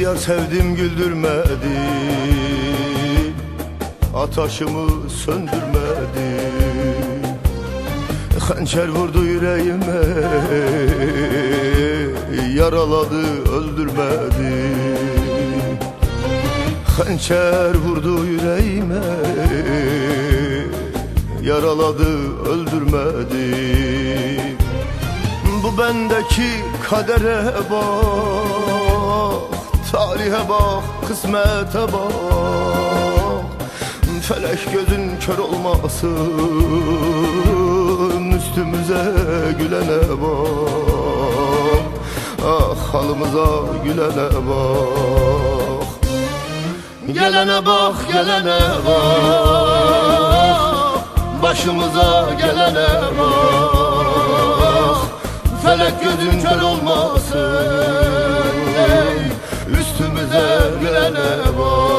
yar sevdim güldürmedi. Ataşımı söndürmedi. Hançer vurdu yüreğime. Yaraladı öldürmedi. Hançer vurdu yüreğime. Yaraladı öldürmedi. Bu bendeki kadere bak Tarihe bak, kısmete bak. Felek gözün kör olmasın Üstümüze gülene bak. Ah halımıza gülene bak. Gelene bak, gelene bak. Başımıza gelene bak. Felek gözün kör olmasın Üstümüze gelene bak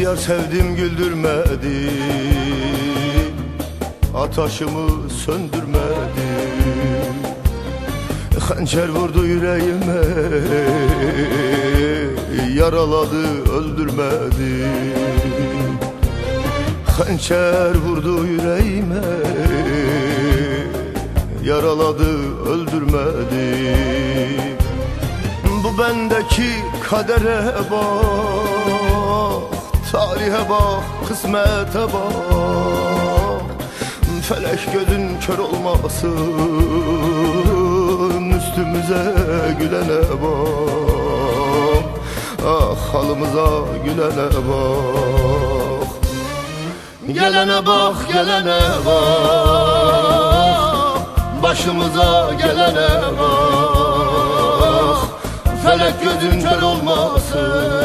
yar sevdim güldürmedi Ataşımı söndürmedi. Hançer vurdu yüreğime Yaraladı öldürmedi. Hançer vurdu yüreğime Yaraladı öldürmedi. Bu bendeki kadere bak Tarihe bak, kısmete bak. Felek gözün kör olmasın Üstümüze gülene bak. Ah halımıza gülene bak. Gelene bak, gelene bak. Başımıza gelene bak. Felek gözün kör olmasın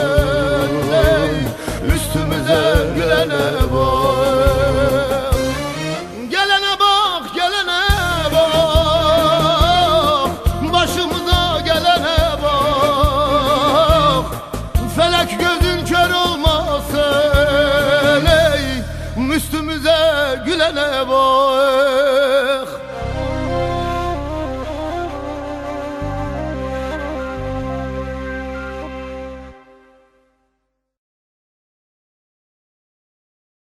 gelene bak Gelene bak, gelene bak. Başımıza gelene bak. Felek gözün kör olmasın ey. Üstümüze gülene bak